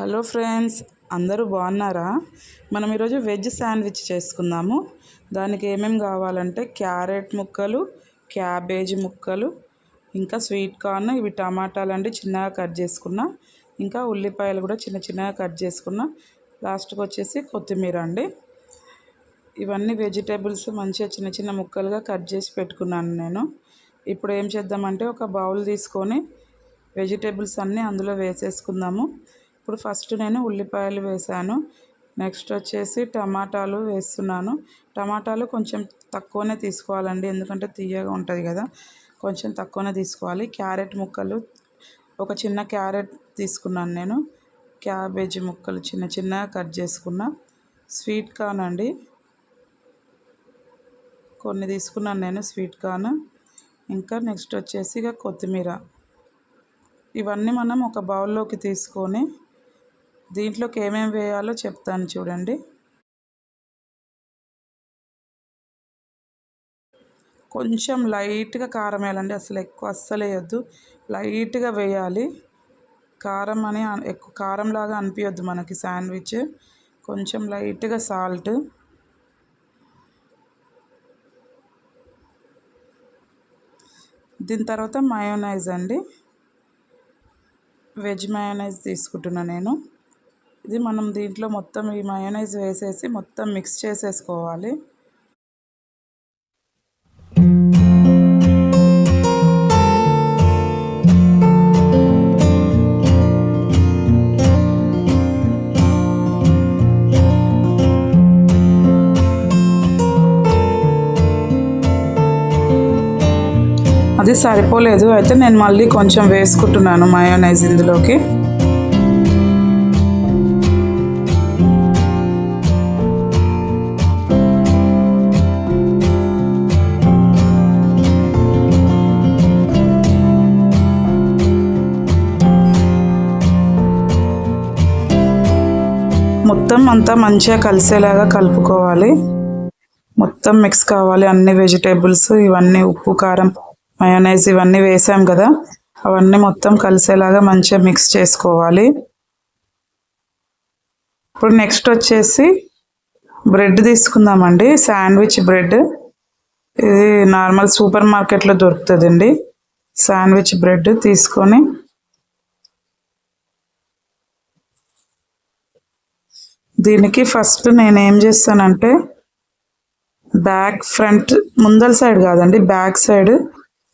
Hello friends అందరూ బాగున్నారా? మనం ఈరోజు వెజ్ శాండ్విచ్ చేసుకుందాము. దానికి ఏమేమి కావాలంటే క్యారెట్ ముక్కలు క్యాబేజీ ముక్కలు ఇంకా స్వీట్ కార్న్ ఇవి టమాటాలు అండి చిన్నగా కట్ చేసుకున్న. ఇంకా ఉల్లిపాయలు కూడా చిన్న చిన్నగా కట్ చేసుకున్న. లాస్ట్కి వచ్చేసి కొత్తిమీర అండి. ఇవన్నీ వెజిటేబుల్స్ మంచిగా చిన్న చిన్న ముక్కలుగా కట్ చేసి పెట్టుకున్నాను నేను. ఇప్పుడు ఏం చేద్దామంటే ఒక బౌల్ తీసుకొని వెజిటేబుల్స్ అన్నీ అందులో వేసేసుకుందాము. ఇప్పుడు ఫస్ట్ నేను ఉల్లిపాయలు వేసాను నెక్స్ట్ వచ్చేసి టమాటాలు వేస్తున్నాను. టమాటాలు కొంచెం తక్కువనే తీసుకోవాలండి ఎందుకంటే తీయగా ఉంటుంది కదా. కొంచెం తక్కువనే తీసుకోవాలి. క్యారెట్ ముక్కలు ఒక చిన్న క్యారెట్ తీసుకున్నాను నేను. క్యాబేజీ ముక్కలు చిన్న చిన్నగా కట్ చేసుకున్న. స్వీట్ కార్న్ అండి. కొన్ని తీసుకున్నాను నేను స్వీట్ కార్న్. ఇంకా నెక్స్ట్ వచ్చేసి ఇక కొత్తిమీర. ఇవన్నీ మనం ఒక బౌల్లోకి తీసుకొని దీంట్లోకి ఏమేమి వేయాలో చెప్తాను చూడండి. కొంచెం లైట్గా కారం వేయాలండి అసలు ఎక్కువ అస్సలు వేయొద్దు. లైట్గా వేయాలి. కారం అని ఎక్కువ కారంలాగా అనిపించద్దు మనకి శాండ్విచ్. కొంచెం లైట్గా సాల్ట్. దీని తర్వాత మయోనైజ్ అండి. వెజ్ మయోనైజ్ తీసుకుంటున్నా నేను. ఇది మనం దీంట్లో మొత్తం ఈ మయోనైజ్ వేసేసి మొత్తం మిక్స్ చేసేసుకోవాలి. అది సరిపోలేదు. అయితే నేను మళ్ళీ కొంచెం వేసుకుంటున్నాను మయోనైజ్ ఇందులోకి. మొత్తం అంతా మంచిగా కలిసేలాగా కలుపుకోవాలి. మొత్తం మిక్స్ కావాలి. అన్ని వెజిటేబుల్స్ ఇవన్నీ ఉప్పు కారం మయోనైజ్ ఇవన్నీ వేసాం కదా. అవన్నీ మొత్తం కలిసేలాగా మంచిగా మిక్స్ చేసుకోవాలి. ఇప్పుడు నెక్స్ట్ వచ్చేసి బ్రెడ్ తీసుకుందామండి. Sandwich bread. ఇది నార్మల్ సూపర్ మార్కెట్లో దొరుకుతుందండి. శాండ్విచ్ బ్రెడ్ తీసుకొని దీనికి ఫస్ట్ నేను ఏం చేస్తానంటే బ్యాక్ ఫ్రంట్ ముందల సైడ్ కాదండి బ్యాక్ సైడ్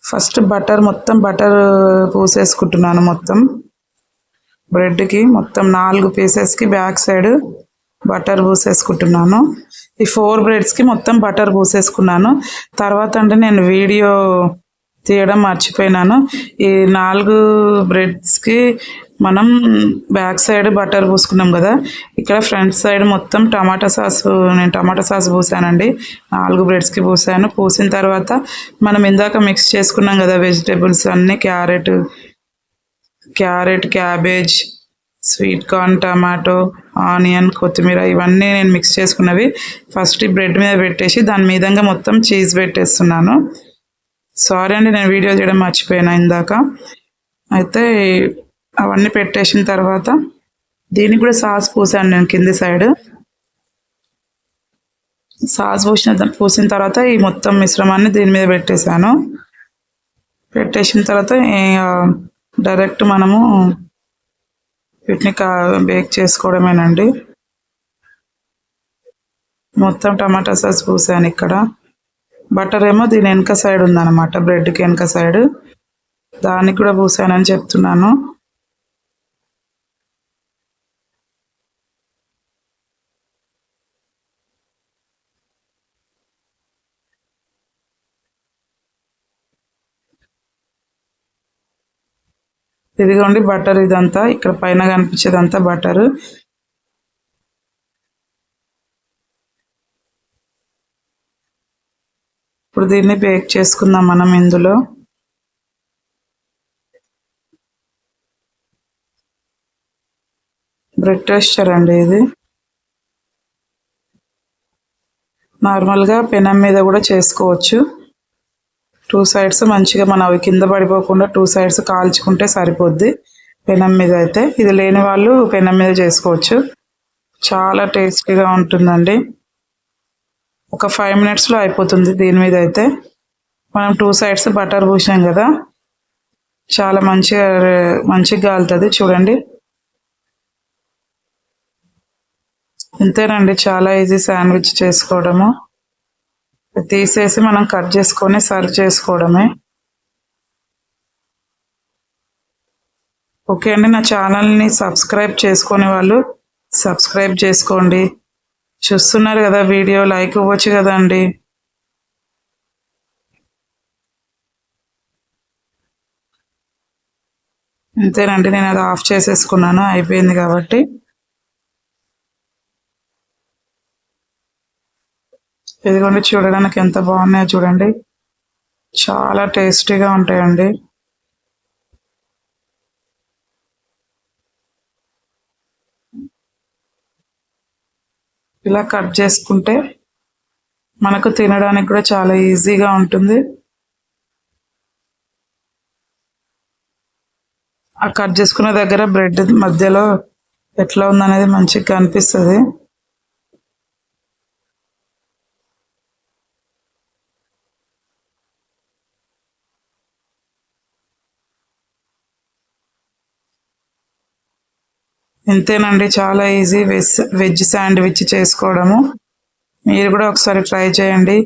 ఫస్ట్ బటర్ మొత్తం బటర్ పూసేసుకుంటున్నాను మొత్తం. బ్రెడ్కి మొత్తం నాలుగు పీసెస్కి బ్యాక్ సైడ్ బటర్ పూసేసుకుంటున్నాను. ఈ ఫోర్ బ్రెడ్స్కి మొత్తం బటర్ పూసేసుకున్నాను. తర్వాత అంటే నేను వీడియో తీయడం మర్చిపోయినాను. ఈ నాలుగు బ్రెడ్స్కి మనం బ్యాక్ సైడ్ బటర్ పూసుకున్నాం కదా ఇక్కడ ఫ్రంట్ సైడ్ మొత్తం టమాటా సాస్ నేను టమాటా సాస్ పూసానండి నాలుగు బ్రెడ్స్కి పూసాను. పూసిన తర్వాత మనం ఇందాక మిక్స్ చేసుకున్నాం కదా వెజిటేబుల్స్ అన్నీ carrot carrot cabbage sweet corn tomato onion కొత్తిమీర ఇవన్నీ నేను మిక్స్ చేసుకున్నవి. ఫస్ట్ బ్రెడ్ మీద పెట్టేసి దాని మీదంగా మొత్తం చీజ్ పెట్టేస్తున్నాను. సారీ అండి నేను వీడియో చేయడం మర్చిపోయాను ఇందాక? అయితే అవన్నీ పెట్టేసిన తర్వాత దీనికి కూడా సాస్ పూసాను నేను కింది సైడ్. సాస్ పూసిన పూసిన తర్వాత ఈ మొత్తం మిశ్రమాన్ని దీని మీద పెట్టేశాను. పెట్టేసిన తర్వాత డైరెక్ట్ మనము వీటిని కా బేక్ చేసుకోవడమేనండి. మొత్తం టమాటా సాస్ పూసాను ఇక్కడ. బటర్ ఏమో దీని వెనక సైడ్ ఉందన్నమాట బ్రెడ్కి వెనక సైడ్. దానికి కూడా పూసానని చెప్తున్నాను. ఇదిగోండి బటర్ ఇదంతా. ఇక్కడ పైన కనిపించేదంతా బటరు ఇప్పుడు దీన్ని బేక్ చేసుకుందాం మనం ఇందులో. బ్రెడ్ టెస్టర్ అండి ఇది. నార్మల్గా పెనం మీద కూడా చేసుకోవచ్చు. టూ సైడ్స్ మంచిగా మనం అవి కింద పడిపోకుండా టూ సైడ్స్ కాల్చుకుంటే సరిపోద్ది. పెనం మీద అయితే. ఇది లేని వాళ్ళు పెనం మీద చేసుకోవచ్చు. చాలా టేస్టీగా ఉంటుందండి. ఒక ఫైవ్ మినిట్స్లో అయిపోతుంది దీని మీద అయితే. మనం టూ సైడ్స్ బటర్ పూసాం కదా. చాలా మంచిగా మంచిగా కాలుతుంది చూడండి. ఇంతేనండి. చాలా ఈజీ శాండ్విచ్ చేసుకోవడము. తీసేసి మనం కట్ చేసుకొని సర్వ్ చేసుకోవడమే. ఓకే అండి నా ఛానల్ని సబ్స్క్రైబ్ చేసుకునే వాళ్ళు సబ్స్క్రైబ్ చేసుకోండి. చూస్తున్నారు కదా వీడియో లైక్ ఇవ్వచ్చు కదండి అంతేనండి నేను అది ఆఫ్ చేసేసుకున్నాను అయిపోయింది కాబట్టి. ఇదిగోండి చూడడానికి ఎంత బాగున్నాయో చూడండి. చాలా టేస్టీగా ఉంటాయండి. ఇలా కట్ చేసుకుంటే మనకు తినడానికి కూడా చాలా ఈజీగా ఉంటుంది. ఆ కట్ చేసుకున్న దగ్గర బ్రెడ్ మధ్యలో ఎట్లా ఉందనేది మంచిగా కనిపిస్తుంది. ఇంతేనండి చాలా ఈజీ వెజ్ వెజ్ శాండ్విచ్ చేసుకోవడము. మీరు కూడా ఒకసారి ట్రై చేయండి.